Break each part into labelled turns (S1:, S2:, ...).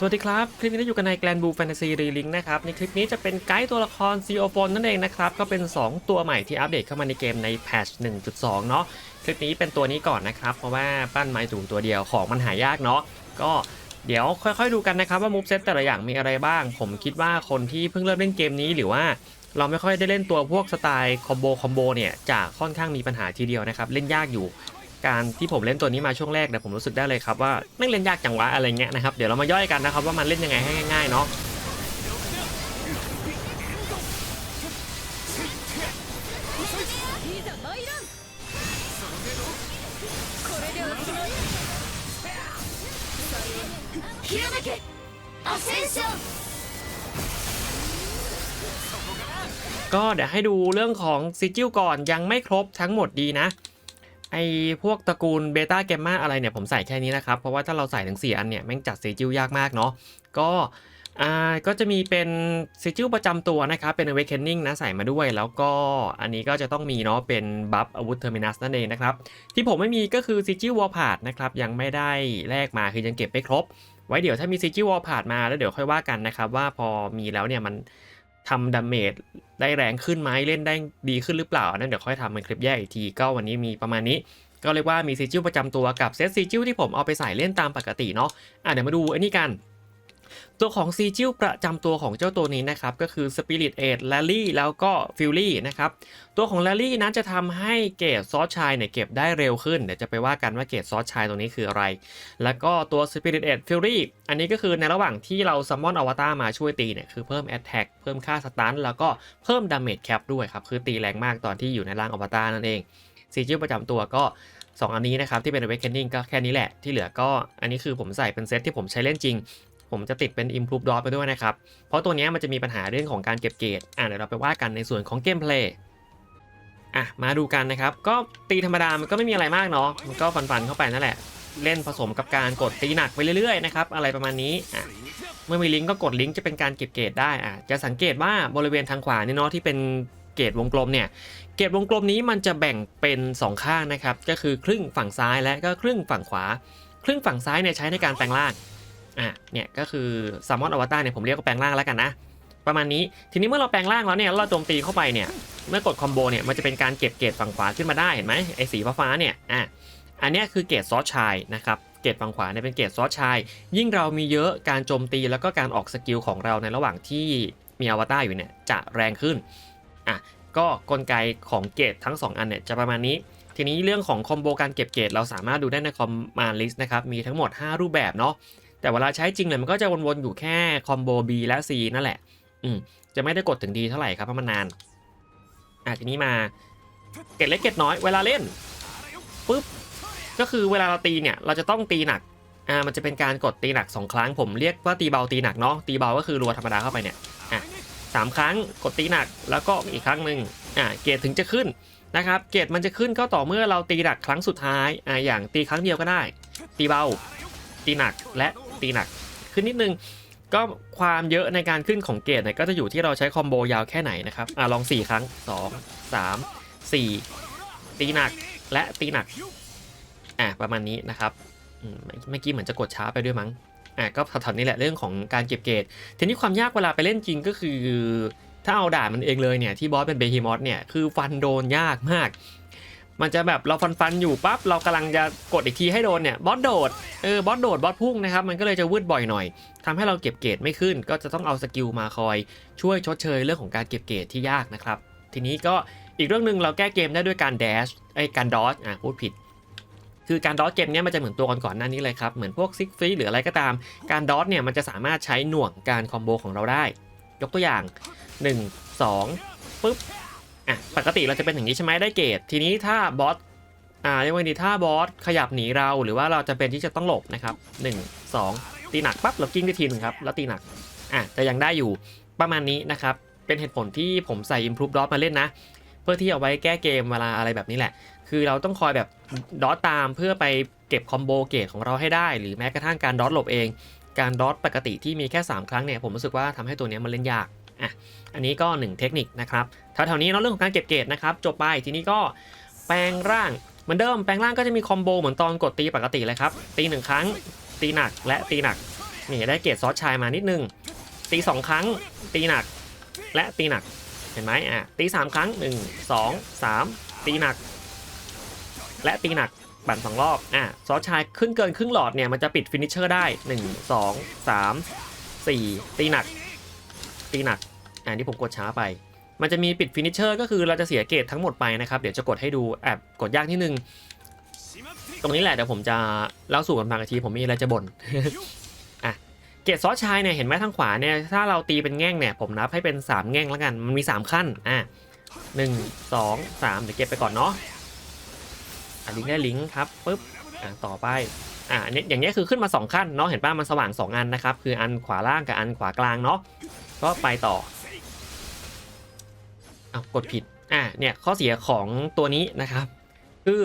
S1: สวัสดีครับ คลิปนี้อยู่กันใน Grand Blue Fantasy Relink นะครับ ในคลิปนี้จะเป็นไกด์ตัวละคร c o p h o n e นั่นเองนะครับ ก็เป็น 2 ตัวใหม่ที่อัปเดตเข้ามาในเกมในแพทช1.2 เนาะคลิปนี้เป็นตัวนี้ก่อนนะครับ เพราะว่าปั้นไม้สูงตัวเดียวของมันหายากเนาะก็เดี๋ยวค่อยๆดูกันนะครับว่ามูฟเซตแต่ละอย่างมีอะไรบ้าง ผมคิดว่าคนที่เพิ่งเริ่มเล่นเกมนี้หรือว่าเราไม่ค่อยได้เล่นตัวพวกสไตล์คอมโบคอมโบเนี่ยจะค่อนข้างมีปัญหาทีเดียวนะครับ เล่นยากอยู่ การที่ผมเล่นตัวนี้มาช่วงแรกแต่ผมรู้สึกได้เลยครับว่าแม่เล่นยากจังวะอะไรเงี้ยนะครับเดี๋ยวเรามาย่อยกันนะครับว่ามันเล่นยังไงให้ง่ายๆเนาะก็เดี๋ยวให้ดูเรื่องของซิจิลก่อนยังไม่ครบทั้งหมดดีนะ อพวกตระกูลเบต้าแกมมาอะไรเนี่ยผมใส่แค่นี้นะครับ เพราะว่าถ้าเราใส่ถึง 4 อันเนี่ยแม่งจัดซิจิลยากมากเนาะก็อ่าก็จะมีเป็นซิจิลประจำตัวนะครับ เป็น Awakening นะใส่มาด้วย แล้วก็อันนี้ก็จะต้องมีเนาะเป็นบัฟอาวุธเทอร์มินัสนั่นเองนะครับ ที่ผมไม่มีก็คือซิจิลวอลพาดนะครับยังไม่ได้แลกมาคือยังเก็บไม่ครบ ไว้เดี๋ยวถ้ามีซิจิวอลพาดมาแล้วเดี๋ยวค่อยว่ากันนะครับว่าพอมีแล้วเนี่ยมัน ทำดาเมจได้แรงขึ้นไหมเล่นได้ดีขึ้นหรือเปล่านั่นเดี๋ยวค่อยทำเป็นคลิปแยกอีกที ก็วันนี้มีประมาณนี้ ก็เรียกว่ามีซีจิ้วประจำตัวกับเซตซีจิ้วที่ผมเอาไปใส่เล่นตามปกติเนาะอะเดี๋ยวมาดูไอ้นี่กัน ตัวของซีจิ้วประจำตัวของเจ้าตัวนี้นะครับ ก็คือ Spirit e d l a l l y แล้วก็ Fury นะครับ ตัวของ l a l l y นั้นจะทำให้เกรดซอสชายเนี่ยเก็บได้เร็วขึ้น เดี๋ยวจะไปว่ากันว่าเกรดซอสชายตรงนี้คืออะไร แล้วก็ตัว Spirit e d Fury อันนี้ก็คือในระหว่างที่เราซัมมอนอวตารมาช่วยตีเนี่ยคือเพิ่ม Attack เพิ่มค่าสตันแล้วก็เพิ่ม Damage Cap ด้วยครับ คือตีแรงมากตอนที่อยู่ในร่างอวตารนั่นเองซีจิ้วประจำตัวก็2 อันนี้นะครับ ที่เป็น Awakening ก็แค่นี้แหละที่เหลือก็อันนี้คือผมใส่เป็นเซตที่ผมใช้เล่นจริง ผมจะติดเป็น Improve Dot ไปด้วยนะครับ เพราะตัวนี้มันจะมีปัญหาเรื่องของการเก็บเกรดอะเดี๋ยวเราไปว่ากันในส่วนของเกมเพลย์อะมาดูกันนะครับ ก็ตีธรรมดามันก็ไม่มีอะไรมากเนาะมันก็ฟันๆเข้าไปนั่นแหละ เล่นผสมกับการกดตีหนักไปเรื่อยๆนะครับอะไรประมาณนี้อะเมื่อมีลิงก์ก็กดลิงก์จะเป็นการเก็บเกรดได้อะจะสังเกตว่าบริเวณทางขวาเนี่ยเนาะที่เป็นเกรดวงกลมเนี่ยเกรดวงกลมนี้มันจะแบ่งเป็นสองข้างนะครับ ก็คือครึ่งฝั่งซ้ายและก็ครึ่งฝั่งขวา ครึ่งฝั่งซ้ายเนี่ยใช้ในการแปลงร่าง อะเนี่ยก็คือซามอนอวตารเนี่ยผมเรียกว่าแปลงร่างแล้วกันนะ ประมาณนี้ทีนี้เมื่อเราแปลงร่างแล้วเนี่ยเราโจมตีเข้าไปเนี่ยเมื่อกดคอมโบเนี่ยมันจะเป็นการเก็บเกรดฝั่งขวาขึ้นมาได้เห็นไหมไอ้สีฟ้าเนี่ยอะอันนี้คือเกรดซอสชายนะครับเกรดฝั่งขวาเนี่ยเป็นเกรดซอสชาย ยิ่งเรามีเยอะการโจมตีแล้วก็การออกสกิลของเราในระหว่างที่มีอวตารอยู่เนี่ยจะแรงขึ้นอะก็กลไกของเกรดทั้ง 2 อันเนี่ยจะประมาณนี้ ทีนี้เรื่องของคอมโบการเก็บเกรดเราสามารถดูได้ในคอมมานด์ลิสต์นะครับมีทั้งหมด 5 รูปแบบเนาะ แต่เวลาใช้จริงเนี่ยมันก็จะวนๆอยู่แค่คอมโบ B และ C นั่นแหละ อืมจะไม่ได้กดถึง D เท่าไหร่ครับเพราะมันนาน อะทีนี้มาเกรดเล็กเกรดน้อยเวลาเล่นปุ๊บก็คือเวลาเราตีเนี่ยเราจะต้องตีหนัก อ่ามันจะเป็นการกดตีหนัก 2 ครั้งผมเรียกว่าตีเบาตีหนักเนาะตีเบาก็คือรัวธรรมดาเข้าไปเนี่ยอะสามครั้งกดตีหนักแล้วก็อีกครั้งหนึ่งอ่าเกรดถึงจะขึ้นนะครับเกรดมันจะขึ้นก็ต่อเมื่อเราตีหนักครั้งสุดท้ายอ่าอย่างตีครั้งเดียวก็ได้ ตีเบา ตีหนักและ ตีหนักขึ้นนิดนึง ก็ความเยอะในการขึ้นของเกรดเนี่ยก็จะอยู่ที่เราใช้คอมโบยาวแค่ไหนนะครับอะลอง 4 ครั้ง 2 3 4 ตีหนักและตีหนักอะประมาณนี้นะครับเมื่อกี้เหมือนจะกดช้าไปด้วยมั้งอะก็ถวๆนี้แหละเรื่องของการเก็บเกรดทีนี้ความยากเวลาไปเล่นจริงก็คือ ถ้าเอาด่านมันเองเลยเนี่ยที่บอสเป็นเบฮิมอสเนี่ยคือฟันโดนยากมาก มันจะแบบเราฟันฟันๆอยู่ปั๊บเรากำลังจะกดอีกทีให้โดนเนี่ยบอสโดดเออบอสโดดบอสพุ่งนะครับมันก็เลยจะวืดบ่อยหน่อยทำให้เราเก็บเกรดไม่ขึ้น ก็จะต้องเอาสกิลมาคอย ช่วยชดเชยเรื่องของการเก็บเกรดที่ยากนะครับทีนี้ก็อีกเรื่องหนึ่งเราแก้เกมได้ด้วยการ dash ไอ้การ dodge อะพูดผิดคือการ dodge เกมเนี้ยมันจะเหมือนตัวก่อนๆหน้านี้เลยครับ เหมือนพวกซิกฟรีหรืออะไรก็ตาม การ dodge เนี่ยมันจะสามารถใช้หน่วงการคอมโบของเราได้ ยกตัวอย่าง 1 2ปุ๊บ อะปกติเราจะเป็นอย่างนี้ใช่ไหมได้เกรดทีนี้ถ้าบอสอ่าเรียกว่าดีถ้าบอสขยับหนีเราหรือว่าเราจะเป็นที่จะต้องหลบนะครับ1 2 ตีหนักปั๊บเรากิ้งได้ทีนึงครับแล้วตีหนักอะแต่ยังได้อยู่ประมาณนี้นะครับ เป็นเหตุผลที่ผมใส่ Improve Dot มาเล่นนะ เพื่อที่เอาไว้แก้เกมเวลาอะไรแบบนี้แหละ คือเราต้องคอยแบบดอทตามเพื่อไปเก็บคอมโบเกรดของเราให้ได้ หรือแม้กระทั่งการดอทหลบเอง การดอทปกติที่มีแค่ 3 ครั้งเนี่ยผมรู้สึกว่าทำให้ตัวนี้มันเล่นยาก อะอันนี้ก็ 1 เทคนิคนะครับแถวๆนี้เนาะเรื่องของการเก็บเกรดนะครับจบไปทีนี้ก็แปลงร่างเหมือนเดิมแปลงร่างก็จะมีคอมโบเหมือนตอนกดตีปกติเลยครับตีหนึ่งครั้ง ตีหนักและตีหนักนี่ได้เกรดซอสชายมานิดนึงตีสองครั้ง ตีหนักและตีหนักเห็นไหมอะตีสามครั้งหนึ่งสองสามตีหนัก และตีหนักปั่นสองรอบอะซอสชายขึ้นเกินครึ่งหลอดเนี่ยมันจะปิดฟินิชเชอร์ได้หนึ่งสองสามสี่ตีหนัก ตีหนักอ่านี่ผมกดช้าไป มันจะมีปิดฟินิชเชอร์ก็คือเราจะเสียเกรดทั้งหมดไปนะครับ เดี๋ยวจะกดให้ดูแอบกดยากนิดนึง ตรงนี้แหละเดี๋ยวผมจะเล่าสู่กันฟังอีกทีผมมีอะไรจะบ่นอะเกรดซอสชายเนี่ยเห็นไหมทางขวาเนี่ยถ้าเราตีเป็นแง่งเนี่ยผมนับให้เป็น 3 แง่งแล้วกัน มันมี 3 ขั้นอะหนึ่งสองสามเดี๋ยวเก็บไปก่อนเนาะอะลิงก์ได้ลิงก์ครับปุ๊บอะต่อไปอะอันนี้อย่างเงี้ยคือขึ้นมา 2 ขั้นเนาะเห็นป่ะมันสว่าง 2 อันนะครับ คืออันขวาล่างกับอันขวากลางเนาะ ก็ไปต่อเอากดผิดอะเนี่ยข้อเสียของตัวนี้นะครับ คือ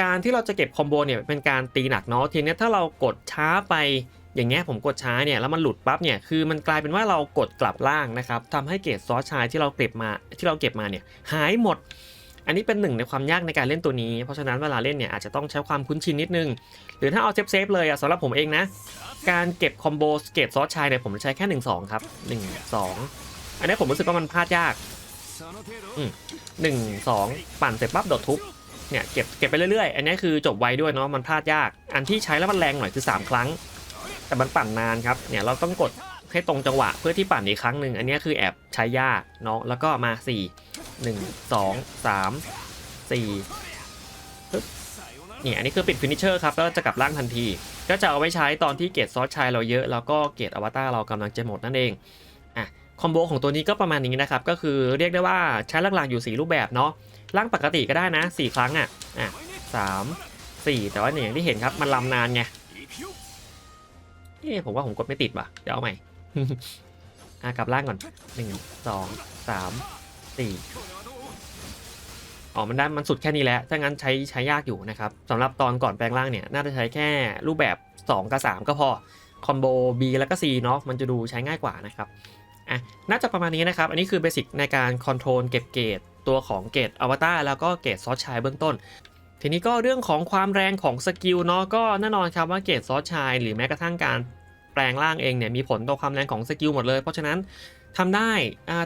S1: การที่เราจะเก็บคอมโบเนี่ยเป็นการตีหนักเนาะทีนี้ถ้าเรากดช้าไปอย่างเงี้ยผมกดช้าเนี่ยแล้วมันหลุดปั๊บเนี่ยคือมันกลายเป็นว่าเรากดกลับล่างนะครับทำให้เกรดซอสชายที่เราเก็บมาที่เราเก็บมาเนี่ยหายหมด อันนี้เป็นหนึ่งในความยากในการเล่นตัวนี้ เพราะฉะนั้นเวลาเล่นเนี่ยอาจจะต้องใช้ความคุ้นชินนิดนึง หรือถ้าเอาเซฟเซฟเลยอะสำหรับผมเองนะ การเก็บคอมโบเกรดซอสชายเนี่ยผมใช้แค่ 1 2 ครับ 1 2 อันนี้ผมรู้สึกว่ามันพลาดยาก1 2ปั่นเสร็จปั๊บโดดทุบเนี่ยเก็บเก็บไปเรื่อยๆ อันนี้คือจบไวด้วยเนาะมันพลาดยาก อันที่ใช้แล้วมันแรงหน่อยคือ 3 ครั้ง แต่มันปั่นนานครับเนี่ยเราต้องกดให้ตรงจังหวะเพื่อที่ปั่นอีกครั้งหนึ่งอันนี้คือแอบใช้ยากเนาะแล้วก็มา 4 1 2 3 4ปึ๊บนี่อันนี้คือปิดฟินิชเชอร์ครับ แล้วจะกลับร่างทันที ก็จะเอาไว้ใช้ตอนที่เกรดซอสชายเราเยอะ แล้วก็เกรดอวตารเรากำลังจะหมดนั่นเองอะคอมโบของตัวนี้ก็ประมาณนี้นะครับ ก็คือเรียกได้ว่าใช้หลักๆอยู่ 4 รูปแบบเนาะร่างปกติก็ได้นะ 4 ครั้งอะอะสามสี่แต่ว่าเนี่ยอย่างที่เห็นครับมันลำนานไงเอ๊ผมว่าผมกดไม่ติดว่ะเดี๋ยวเอาใหม่อะกลับร่างก่อนหนึ่งสองสาม สี่อ๋อมันได้มันสุดแค่นี้แหล้วถ้างั้นใช้ใช้ยากอยู่นะครับสำหรับตอนก่อนแปลงร่างเนี่ย น่าจะใช้แค่รูปแบบ 2 กับ 3 ก็พอ คอมโบ B แล้วก็ C เนาะมันจะดูใช้ง่ายกว่านะครับอะน่าจะประมาณนี้นะครับ อันนี้คือเบสิกในการคอนโทรลเก็บเกรดตัวของเกรดอวตารแล้วก็เกรดซอสชายเบื้องต้น ทีนี้ก็เรื่องของความแรงของสกิลเนาะก็แน่นอนครับว่าเกรดซอสชาย หรือแม้กระทั่งการแปลงร่างเองเนี่ยมีผลต่อความแรงของสกิลหมดเลยเพราะฉะนั้น ทำได้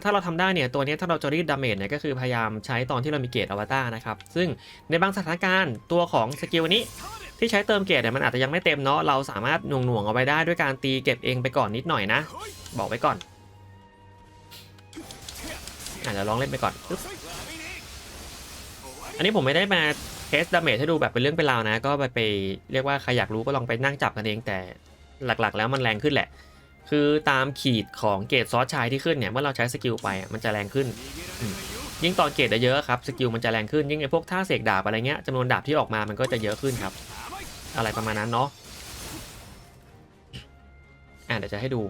S1: ถ้าเราทำได้เนี่ย ตัวนี้ถ้าเราจะรีดดาเมจเนี่ยก็คือพยายามใช้ตอนที่เรามีเกรดอวตารนะครับ ซึ่งในบางสถานการณ์ตัวของสกิลนี้ที่ใช้เติมเกรดเนี่ยมันอาจจะยังไม่เต็มเนาะ เราสามารถหน่วงหน่วงๆเอาไว้ได้ด้วยการตีเก็บเองไปก่อนนิดหน่อยนะ บอกไว้ก่อนอาจจะลองเล่นไปก่อน อันนี้ผมไม่ได้มาเทสดาเมจให้ดูแบบเป็นเรื่องเป็นราวนะ ก็ไปไปเรียกว่าใครอยากรู้ก็ลองไปนั่งจับกันเองแต่หลักๆ แล้วมันแรงขึ้นแหละ คือตามขีดของเกรดซอสชายที่ขึ้นเนี่ยเมื่อเราใช้สกิลไปอะมันจะแรงขึ้น ยิ่งตอนเกรดเยอะครับสกิลมันจะแรงขึ้นยิ่งไอ้พวกท่าเสกดาบอะไรเงี้ยจำนวนดาบที่ออกมามันก็จะเยอะขึ้นครับ อะไรประมาณนั้นเนาะอ่าเดี๋ยวจะให้ดู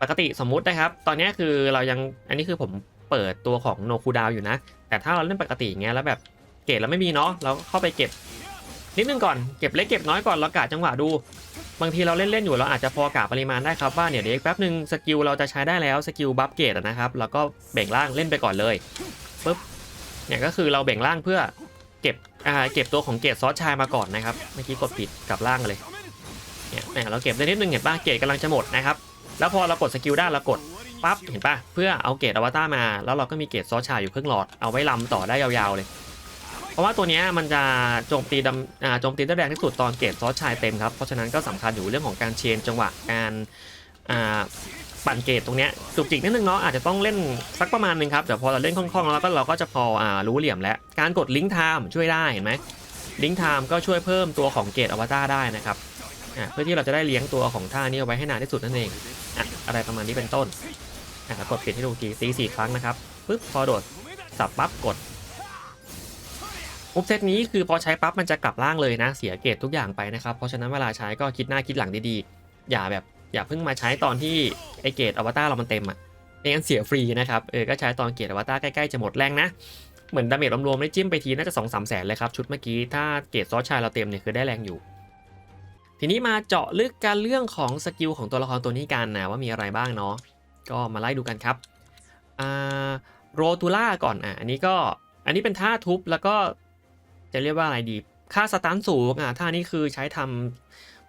S1: ปกติสมมุตินะครับ ตอนนี้คือเรายังอันนี้คือผมเปิดตัวของโนคูดาวอยู่นะ แต่ถ้าเราเล่นปกติอย่างเงี้ยแล้วแบบเกรดเราไม่มีเนาะเราก็เข้าไปเก็บ นิดนึงก่อนเก็บเล็กเก็บน้อยก่อนเรากะจังหวะดู บางทีเราเล่น ๆ อยู่เราอาจจะพอกะปริมาณได้ครับว่าเนี่ยเดี๋ยวอีกแป๊บหนึ่งสกิลเราจะใช้ได้แล้วสกิลบัฟเกรดนะครับแล้วก็เบ่งล่างเล่นไปก่อนเลยปุ๊บเนี่ยก็คือเราเบ่งล่างเพื่อเก็บอ่าเก็บตัวของเกรดซอสชายมาก่อนนะครับเมื่อกี้กดผิดกลับล่างเลยเนี่ยเราเก็บได้นิดนึงเห็นป่ะเกรดกำลังจะหมดนะครับแล้วพอเรากดสกิลได้เรากดปั๊บเห็นป่ะเพื่อเอาเกรดอวตารมา แล้วเราก็มีเกรดซอสชายอยู่ครึ่งหลอดเอาไว้ลำต่อได้ยาวๆเลย เพราะว่าตัวนี้มันจะโจมตีดำอ่าโจมตีได้แรงที่สุดตอนเกรดซอสชายเต็มครับ เพราะฉะนั้นก็สำคัญอยู่เรื่องของการเชนจังหวะการปั่นเกรดตรงเนี้ยจุกจิกนิดนึงเนาะอาจจะต้องเล่นสักประมาณหนึงครับแต่พอเราเล่นคล่องๆแล้วก็เราก็จะพออ่ารู้เหลี่ยมแล้ว การกดลิงก์ไทม์ช่วยได้เห็นไหมลิงก์ไทม์ก็ช่วยเพิ่มตัวของเกรดอวตารได้นะครับเพื่อที่เราจะได้เลี้ยงตัวของท่านี้เอาไว้ให้นานที่สุดนั่นเองอะอะไรประมาณนี้เป็นต้นอะแล้วกดปิดให้ดูทีตีสี่ครั้งนะครับปึ๊บพอโดดสับปั๊บกด มุฟเซตนี้คือพอใช้ปั๊บมันจะกลับล่างเลยนะ เสียเกรดทุกอย่างไปนะครับ เพราะฉะนั้นเวลาใช้ก็คิดหน้าคิดหลังดีๆ อย่าแบบอย่าเพิ่งมาใช้ตอนที่ไอเกรดอวตารเรามันเต็มอะไม่งั้นเสียฟรีนะครับเออก็ใช้ตอนเกรดอวตารใกล้ๆจะหมดแรงนะเหมือนดาเมจรวมๆได้จิ้มไปทีน่าจะ2องสามแสนเลยครับชุดเมื่อกี้ถ้าเกรดซอสชายเราเต็มเนี่ยคือได้แรงอยู่ทีนี้มาเจาะลึกการเรื่องของสกิลของตัวละครตัวนี้กันนะว่ามีอะไรบ้างเนาะก็มาไล่ดูกันครับอ่าโรตูล่าก่อนอะอันนี้ก็อันนี้เป็นท่าทุบแล้วก็ จะเรียกว่าอะไรดี ค่าสตันสูงอะท่านี้คือใช้ท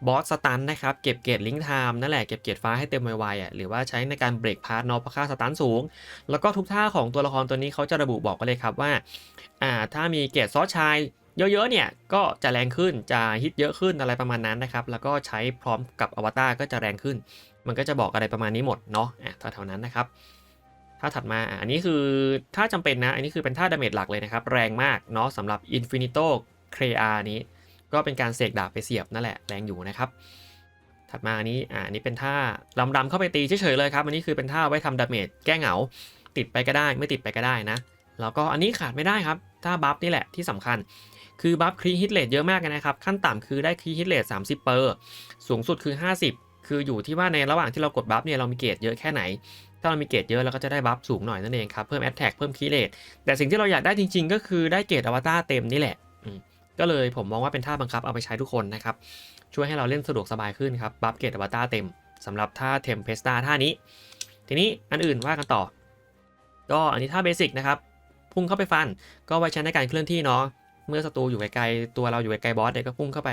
S1: บอสสตันนะครับ เก็บเกรดลิงก์ไทม์นั่นแหละเก็บเกรดฟ้าให้เต็มไวๆอะหรือว่าใช้ในการเบรกพาร์ทเนาะเพราะค่าสตันสูง แล้วก็ทุกท่าของตัวละครตัวนี้เขาจะระบุบอกไว้เลยครับว่าอ่าถ้ามีเกรดซอสชายเยอะๆเนี่ยก็จะแรงขึ้นจะฮิตเยอะขึ้นอะไรประมาณนั้นนะครับ แล้วก็ใช้พร้อมกับอวตารก็จะแรงขึ้น มันก็จะบอกอะไรประมาณนี้หมดเนาะอะแถวๆนั้นนะครับ ถ้าถัดมา อันนี้คือถ้าจำเป็นนะ อันนี้คือเป็นท่าดาเมจหลักเลยนะครับ แรงมากเนาะสำหรับ Infinito c r e a นี้ ก็เป็นการเสกดาบไปเสียบนั่นแหละ แรงอยู่นะครับ ถัดมาอันนี้ อ่าอันนี้เป็นท่าลำดำเข้าไปตีเฉยๆเลยครับ อันนี้คือเป็นท่าไว้ทำดาเมจแก้เหงา ติดไปก็ได้ ไม่ติดไปก็ได้นะ แล้วก็อันนี้ขาดไม่ได้ครับท่าบัฟนี่แหละที่สำคัญ คือบัฟครีฮิตเลทเยอะมากเลยนะครับ ขั้นต่ำคือได้ครีฮิตเลท30 เปอร์ สูงสุดคือ 50 คืออยู่ที่ว่าในระหว่างที่เรากดบัฟเนี่ยเรามีเกรดเยอะแค่ไหน ถ้าเรามีเกรดเยอะเราก็จะได้บัฟสูงหน่อยนั่นเองครับ เพิ่มแอตแทกเพิ่มคีเลทแต่สิ่งที่เราอยากได้จริง ๆ ก็คือได้เกรดอวตารเต็มนี่แหละก็เลยผมมองว่าเป็นท่าบังคับเอาไปใช้ทุกคนนะครับ ช่วยให้เราเล่นสะดวกสบายขึ้นครับ บัฟเกรดอวตารเต็มสำหรับท่าเทมเพสตาท่านี้ ทีนี้อันอื่นว่ากันต่อ ก็อันนี้ท่าเบสิกนะครับ พุ่งเข้าไปฟันก็ไว้ใช้ในการเคลื่อนที่เนาะเมื่อศัตรูอยู่ไกลๆตัวเราอยู่ไกลๆบอสเนี่ยก็พุ่งเข้าไป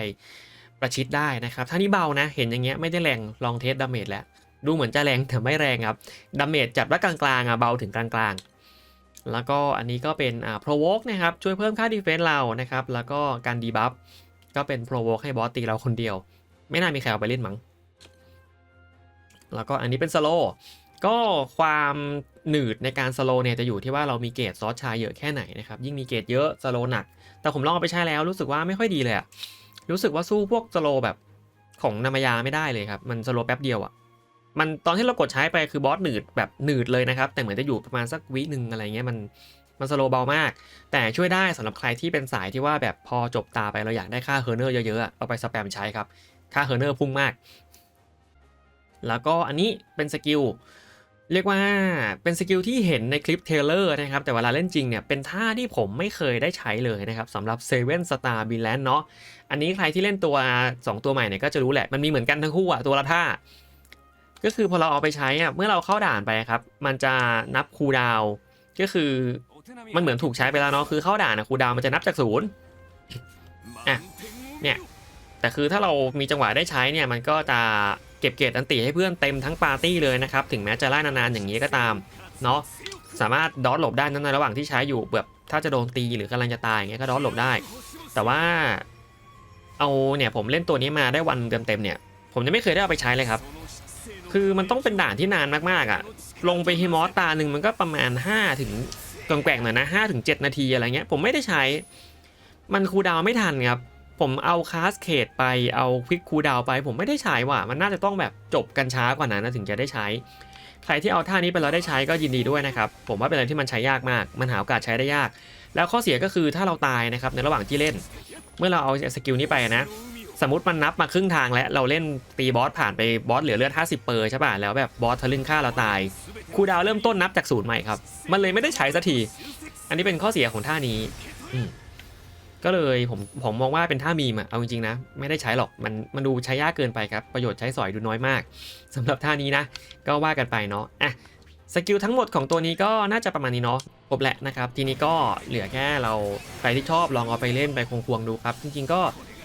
S1: ประชิดได้นะครับท่านี้เบานะ เห็นอย่างเงี้ยไม่ได้แรงลองเทสดาเมจแล้ว ดูเหมือนจะแรงแต่ไม่แรงครับดาเมจจัดว่ากลางๆอะเบาถึงกลางๆ แล้วก็อันนี้ก็เป็นอ่า provoke นะครับช่วยเพิ่มค่า defense เรานะครับแล้วก็การดีบัฟก็เป็น provoke ให้บอสตีเราคนเดียว ไม่น่ามีใครเอาไปเล่นมั้งแล้วก็อันนี้เป็น slow ก็ความหนืดในการสโลเนี่ยจะอยู่ที่ว่าเรามีเกรดซอสชายเยอะแค่ไหนนะครับยิ่งมีเกรดเยอะสโลหนัก แต่ผมลองเอาไปใช้แล้วรู้สึกว่าไม่ค่อยดีเลยอะรู้สึกว่าสู้พวกสโลแบบของนามายาไม่ได้เลยครับ มันสโลแป๊บเดียวอะ มันตอนที่เรากดใช้ไปคือบอสหนืดแบบหนืดเลยนะครับ แต่เหมือนจะอยู่ประมาณสักวิหนึ่งอะไรเงี้ยมันมันสโลเบามาก แต่ช่วยได้สำหรับใครที่เป็นสายที่ว่าแบบพอจบตาไปเราอยากได้ค่าเฮอร์เนอร์เยอะๆอะเอาไปสแปมใช้ครับ ค่าเฮอร์เนอร์พุ่งมาก แล้วก็อันนี้เป็นสกิลเรียกว่าเป็นสกิลที่เห็นในคลิปเทเลอร์นะครับ แต่เวลาเล่นจริงเนี่ย เป็นท่าที่ผมไม่เคยได้ใช้เลยนะครับสำหรับ Seven Star b i l a n d เนาะอันนี้ใครที่เล่นตัว 2 ตัวใหม่เนี่ยก็จะรู้แหละ มันมีเหมือนกันทั้งคู่อะตัวละท่า ก็คือพอเราเอาไปใช้อะเมื่อเราเข้าด่านไปครับ มันจะนับคูดาวก็คือมันเหมือนถูกใช้ไปแล้วเนาะคือเข้าด่านอะคูดาวมันจะนับจากศูนย์อะเนี่ยแต่คือถ้าเรามีจังหวะได้ใช้เนี่ยมันก็จะเก็บเกรดอันติให้เพื่อนเต็มทั้งปาร์ตี้เลยนะครับถึงแม้จะไล่นานๆอย่างนี้ก็ตามเนาะสามารถดอทหลบได้นั่นในระหว่างที่ใช้อยู่แบบถ้าจะโดนตีหรือกำลังจะตายอย่างเงี้ยก็ดอทหลบได้ แต่ว่าเอาเนี่ยผมเล่นตัวนี้มาได้วันเต็มๆเนี่ย ผมยังไม่เคยได้เอาไปใช้เลยครับ คือมันต้องเป็นด่านที่นานมากๆอะ่ะ ลงไปฮิมอสตาหนึ่งมันก็ประมาณ 5 ถึงกงแกว่งหน่อยนะ5ถึง7นาทีอะไรเงี้ย ผมไม่ได้ใช้ มันคูดาวไม่ทันครับ ผมเอาคาสเคดไปเอาควิกคูดาวไป ผมไม่ได้ใช้ว่ะ มันน่าจะต้องแบบจบกันช้ากว่านั้นนะถึงจะได้ใช้ ใครที่เอาท่านี้ไปแล้วได้ใช้ก็ยินดีด้วยนะครับ ผมว่าเป็นอะไรที่มันใช้ยากมาก มันหาโอกาสใช้ได้ยาก แล้วข้อเสียก็คือถ้าเราตายนะครับในระหว่างที่เล่น เมื่อเราเอาสกิลนี้ไปนะ สมมติมันนับมาครึ่งทางแล้วเราเล่นตีบอสผ่านไปบอสเหลือเลือด 50 เปอร์ใช่ป่ะแล้วแบบบอสทะลึ่งฆ่าเราตายคูดาวเริ่มต้นนับจากศูนย์ใหม่ครับ มันเลยไม่ได้ใช้สักที อันนี้เป็นข้อเสียของท่านี้ก็เลยผมผมมองว่าเป็นท่ามีมอะเอาจริงๆนะ ไม่ได้ใช้หรอกมันมันดูใช้ยากเกินไปครับ ประโยชน์ใช้สอยดูน้อยมากสำหรับท่านี้นะ ก็ว่ากันไปเนาะอะสกิลทั้งหมดของตัวนี้ก็น่าจะประมาณนี้เนาะครบแหละนะครับ ทีนี้ก็เหลือแค่เราใครที่ชอบลองเอาไปเล่นไปควงๆดูครับ จริงๆก็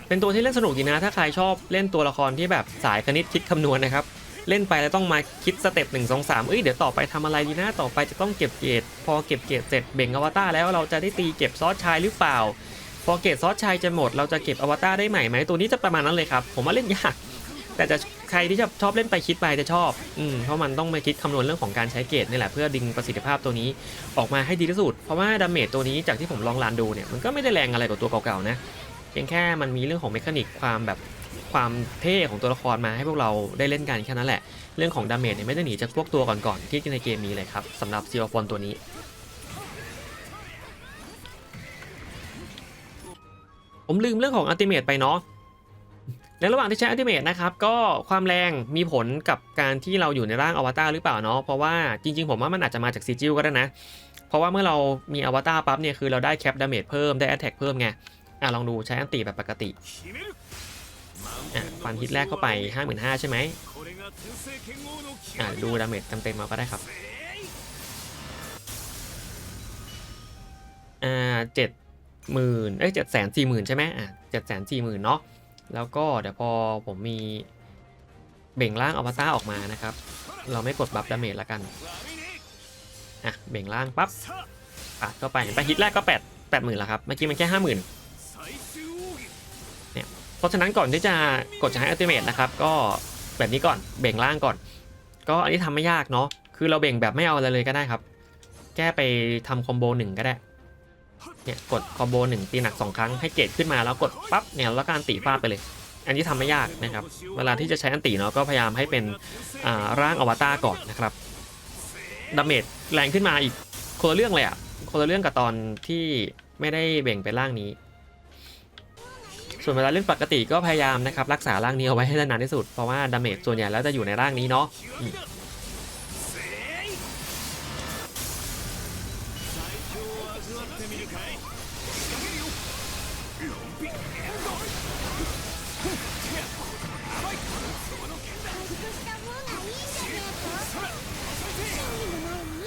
S1: เป็นตัวที่เล่นสนุกดีนะ ถ้าใครชอบเล่นตัวละครที่แบบสายคณิตคิดคำนวณนะครับ เล่นไปแล้วต้องมาคิดสเต็ปหนึ่งสองสามเอ้ยเดี๋ยวต่อไปทำอะไรดีนะต่อไปจะต้องเก็บเกรดพอเก็บเกรดเสร็จเบ่งอวตารแล้วเราจะได้ตีเก็บซอสชายหรือเปล่า พอเกรดซอสชายจะหมด เราจะเก็บอวตารได้ใหม่ไหมตัวนี้จะประมาณนั้นเลยครับ ผมว่าเล่นยากแต่จะใครที่ชอบชอบเล่นไปคิดไปจะชอบอืมเพราะมันต้องมาคิดคำนวณเรื่องของการใช้เกรดนี่แหละเพื่อดึงประสิทธิภาพตัวนี้ออกมาให้ดีที่สุด เพราะว่าดาเมจตัวนี้จากที่ผมลองลานดูเนี่ยมันก็ไม่ได้แรงอะไรกว่าตัวเก่าๆนะ เพียงแค่มันมีเรื่องของเมคานิกความแบบความเท่ของตัวละครมาให้พวกเราได้เล่นกันแค่นั้นแหละ เรื่องของดาเมจเนี่ยไม่ได้หนีจากพวกตัวก่อนๆที่ในเกมมีเลยครับสำหรับซีโอฟอนตัวนี้ผมลืมเรื่องของอัลติเมทไปเนาะ ในระหว่างที่ใช้อัลติเมทนะครับก็ความแรงมีผลกับการที่เราอยู่ในร่างอวตารหรือเปล่าเนาะเพราะว่าจริงๆ ผมว่ามันอาจจะมาจากซีจิลก็ได้นะ เพราะว่าเมื่อเรามีอวตารปั๊บเนี่ยคือเราได้แคปดาเมจเพิ่มได้แอตแทกเพิ่มไง อะลองดูใช้อันติแบบปกติอะฟันฮิตแรกเข้าไป 55,000 ใช่ไหมอะดูดาเมจเต็มๆมาก็ได้ครับอ่าเจ็ดหมื่นเอ้ยเจ็ดแสนสี่หมื่นใช่ไหมอะเจ็ดแสนสี่หมื่นเนาะแล้วก็เดี๋ยวพอผมมีเบ่งร่างอวตารออกมานะครับ เราไม่กดบัฟดาเมจละกันอะเบ่งร่างปั๊บปาดเข้าไปเห็นปะฮิตแรกก็แปดแปดหมื่นแล้วครับ เมื่อกี้มันแค่ห้าหมื่น เพราะฉะนั้นก่อนที่จะกดจะให้อัลติเมทนะครับก็แบบนี้ก่อนเบ่งร่างก่อน ก็อันนี้ทำไม่ยากเนาะคือเราเบ่งแบบไม่เอาอะไรเลยก็ได้ครับ แก้ไปทำคอมโบหนึ่งก็ได้เนี่ยกดคอมโบหนึ่งตีหนักสองครั้งให้เกรดขึ้นมาแล้วกดปั๊บเนี่ยแล้วก็อันติฟาดไปเลย อันนี้ทำไม่ยากนะครับ เวลาที่จะใช้อันติเนาะก็พยายามให้เป็นอ่าร่างอวตารก่อนนะครับดาเมจแรงขึ้นมาอีกคนละเรื่องเลยอะคนละเรื่องกับตอนที่ไม่ได้เบ่งไปร่างนี้ ส่วนเวลาเล่นปกติก็พยายามนะครับรักษาร่างนี้เอาไว้ให้นานที่สุดเพราะว่าดาเมจส่วนใหญ่แล้วจะอยู่ในร่างนี้เนาะอืม
S2: 回復した方がいいんじゃねえか真理の前に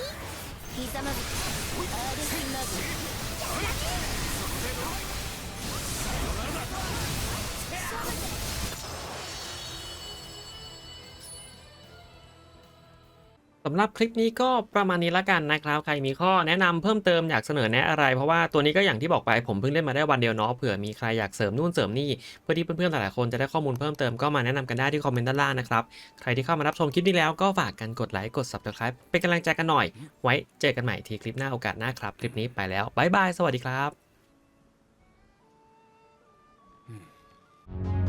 S2: ひざまずきアーデシンマグ ำ
S1: หรับคลิปนี้ก็ประมาณนี้ละกันนะครับ ใครมีข้อแนะนำเพิ่มเติมอยากเสนอแนะอะไร เพราะว่าตัวนี้ก็อย่างที่บอกไปผมเพิ่งเล่นมาได้วันเดียวเนาะเผื่อมีใครอยากเสริมนู่นเสริมนี่เพื่อที่เพื่อนๆหลายๆคนจะได้ข้อมูลเพิ่มเติมก็มาแนะนำกันได้ที่คอมเมนต์ด้านล่างนะครับใครที่เข้ามารับชมคลิปนี้แล้วก็ฝากกันกดไลค์กด subscribe เป็นกำลังใจกันหน่อย ไว้เจอกันใหม่ทีคลิปหน้าโอกาสหน้าครับคลิปนี้ไปแล้วบ๊ายบายสวัสดีครับ Hmm.